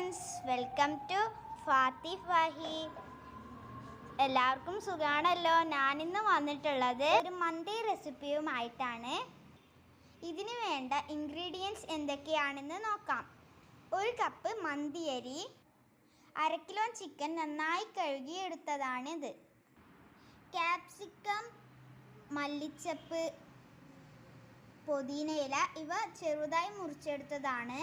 Friends welcome to Fathi Fahi. എല്ലാവർക്കും സുഖമാണല്ലോ ഞാനിന്ന് വന്നിട്ടുള്ളത് ഒരു മന്തി റെസിപ്പിയുമായിട്ടാണ്. ഇതിന് വേണ്ട ഇൻഗ്രീഡിയൻസ് എന്തൊക്കെയാണെന്ന് നോക്കാം. ഒരു കപ്പ് മന്തിയരി അര കിലോ ചിക്കൻ നന്നായി കഴുകിയെടുത്തതാണിത് ക്യാപ്സിക്കം മല്ലിച്ചപ്പ് പുതിനയില ഇവ ചെറുതായി മുറിച്ചെടുത്തതാണ്.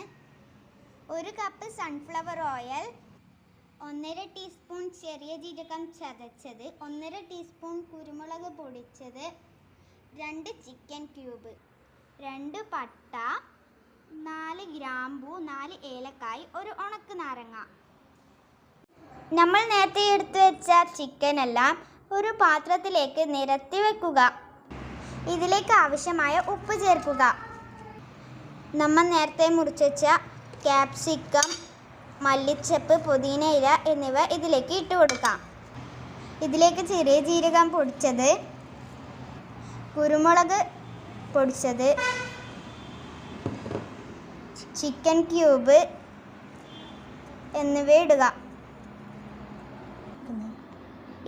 ഒരു കപ്പ് സൺഫ്ലവർ ഓയിൽ ഒന്നര ടീസ്പൂൺ ചെറിയ ജീരകം ചതച്ചത് ഒന്നര ടീസ്പൂൺ കുരുമുളക് പൊടിച്ചത് രണ്ട് ചിക്കൻ ക്യൂബ് രണ്ട് പട്ട നാല് ഗ്രാമ്പു നാല് ഏലക്കായ് ഒരു ഉണക്ക് നാരങ്ങ. നമ്മൾ നേരത്തെ എടുത്തു വെച്ച ചിക്കൻ എല്ലാം ഒരു പാത്രത്തിലേക്ക് നിരത്തി വെക്കുക. ഇതിലേക്ക് ആവശ്യമായ ഉപ്പ് ചേർക്കുക. നമ്മൾ നേരത്തെ മുറിച്ച് വെച്ച ക്യാപ്സിക്കം മല്ലിച്ചപ്പ് പുതിനയില എന്നിവ ഇതിലേക്ക് ഇട്ട് കൊടുക്കാം. ഇതിലേക്ക് ചെറിയ ജീരകം പൊടിച്ചത് കുരുമുളക് പൊടിച്ചത് ചിക്കൻ ക്യൂബ് എന്നിവ ഇടുക.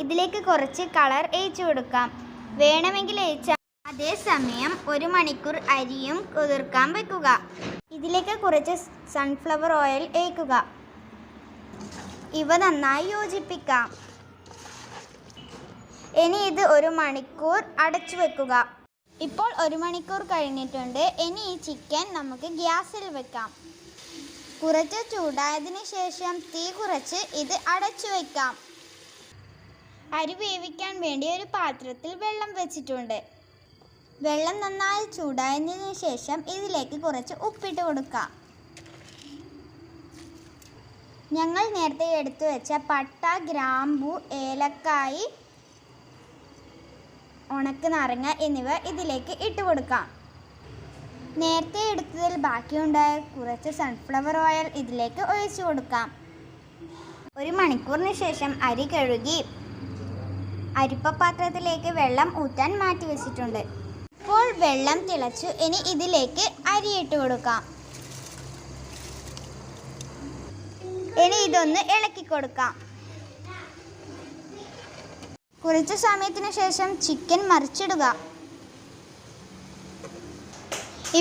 ഇതിലേക്ക് കുറച്ച് കളർ ഏച്ചു കൊടുക്കാം. വേണമെങ്കിൽ ഏച്ച അതേസമയം ഒരു മണിക്കൂർ അരിയും കുതിർക്കാൻ വെക്കുക. ഇതിലേക്ക് കുറച്ച് സൺഫ്ലവർ ഓയിൽ ഏക്കുക ഇവ നന്നായി യോജിപ്പിക്കാം. ഇനി ഇത് ഒരു മണിക്കൂർ അടച്ചു വെക്കുക. ഇപ്പോൾ ഒരു മണിക്കൂർ കഴിഞ്ഞിട്ടുണ്ട്. ഇനി ഈ ചിക്കൻ നമുക്ക് ഗ്യാസിൽ വെക്കാം. കുറച്ച് ചൂടായതിന് ശേഷം തീ കുറച്ച് ഇത് അടച്ചു വെക്കാം. അരി വേവിക്കാൻ വേണ്ടി ഒരു പാത്രത്തിൽ വെള്ളം വെച്ചിട്ടുണ്ട്. വെള്ളം നന്നായി ചൂടായതിനു ശേഷം ഇതിലേക്ക് കുറച്ച് ഉപ്പിട്ട് കൊടുക്കാം. ഞങ്ങൾ നേരത്തെ എടുത്തു വെച്ച പട്ട ഗ്രാമ്പു ഏലക്കായി ഉണക്ക് നാരങ്ങ എന്നിവ ഇതിലേക്ക് ഇട്ട് കൊടുക്കാം. നേരത്തെ എടുത്തതിൽ ബാക്കിയുണ്ടായ കുറച്ച് സൺഫ്ലവർ ഓയിൽ ഇതിലേക്ക് ഒഴിച്ചു കൊടുക്കാം. ഒരു മണിക്കൂറിന് ശേഷം അരി കഴുകി അരിപ്പ പാത്രത്തിലേക്ക് വെള്ളം ഊറ്റാൻ മാറ്റി വെച്ചിട്ടുണ്ട്. ഇപ്പോൾ വെള്ളം തിളച്ചു. ഇനി ഇതിലേക്ക് അരിയിട്ട് കൊടുക്കാം. ഇനി ഇതൊന്ന് ഇളക്കി കൊടുക്കാം. കുറച്ച് സമയത്തിന് ശേഷം ചിക്കൻ മറിച്ചിടുക.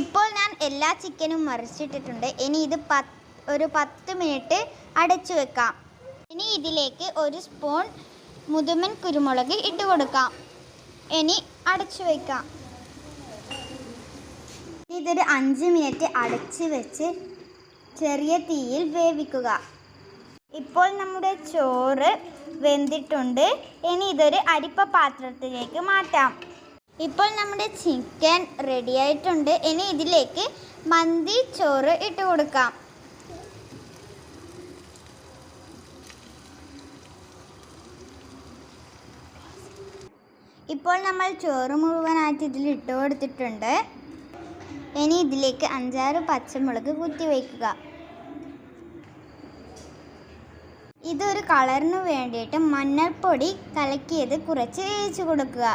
ഇപ്പോൾ ഞാൻ എല്ലാ ചിക്കനും മറിച്ചിട്ടിട്ടുണ്ട്. ഇനി ഇത് പത്ത് ഒരു പത്ത് മിനിറ്റ് അടച്ചു വെക്കാം. ഇനി ഇതിലേക്ക് ഒരു സ്പൂൺ മുതുമൻ കുരുമുളക് ഇട്ട് കൊടുക്കാം. ഇനി അടച്ചു വെക്കാം. ഇതൊരു അഞ്ച് മിനിറ്റ് അടച്ച് വെച്ച് ചെറിയ തീയിൽ വേവിക്കുക. ഇപ്പോൾ നമ്മുടെ ചോറ് വെന്തിട്ടുണ്ട്. ഇനി ഇതൊരു അരിപ്പ പാത്രത്തിലേക്ക് മാറ്റാം. ഇപ്പോൾ നമ്മുടെ ചിക്കൻ റെഡി ആയിട്ടുണ്ട്. ഇനി ഇതിലേക്ക് മന്തി ചോറ് ഇട്ട് കൊടുക്കാം. ഇപ്പോൾ നമ്മൾ ചോറ് മുഴുവനായിട്ട് ഇതിൽ ഇട്ട് കൊടുത്തിട്ടുണ്ട്. ഇനി ഇതിലേക്ക് അഞ്ചാറ് പച്ചമുളക് കുത്തി വയ്ക്കുക. ഇതൊരു കളറിന് വേണ്ടിയിട്ട് മഞ്ഞൾപ്പൊടി കലക്കിയത് കുറച്ച് വേവിച്ചു കൊടുക്കുക.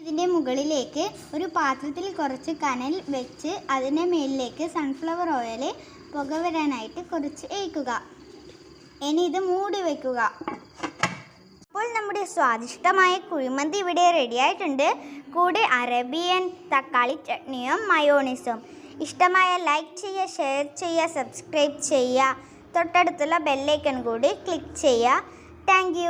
ഇതിന്റെ മുകളിലേക്ക് ഒരു പാത്രത്തിൽ കുറച്ച് കനൽ വെച്ച് അതിന്റെ മേലിലേക്ക് സൺഫ്ലവർ ഓയിൽ പുക വരാനായിട്ട് കുറച്ച് ഏക്കുക ഇനി ഇത് മൂടി വയ്ക്കുക. അപ്പോൾ നമ്മുടെ സ്വാദിഷ്ടമായ കുഴിമന്തി ഇവിടെ റെഡിയായിട്ടുണ്ട് കൂടെ അറബിയൻ തക്കാളി ചട്നിയും മയോണീസും ഇഷ്ടമായ ലൈക്ക് ചെയ്യുക ഷെയർ ചെയ്യുക സബ്സ്ക്രൈബ് ചെയ്യുക. തൊട്ടടുത്തുള്ള ബെല്ലൈക്കൺ കൂടി ക്ലിക്ക് ചെയ്യുക. താങ്ക്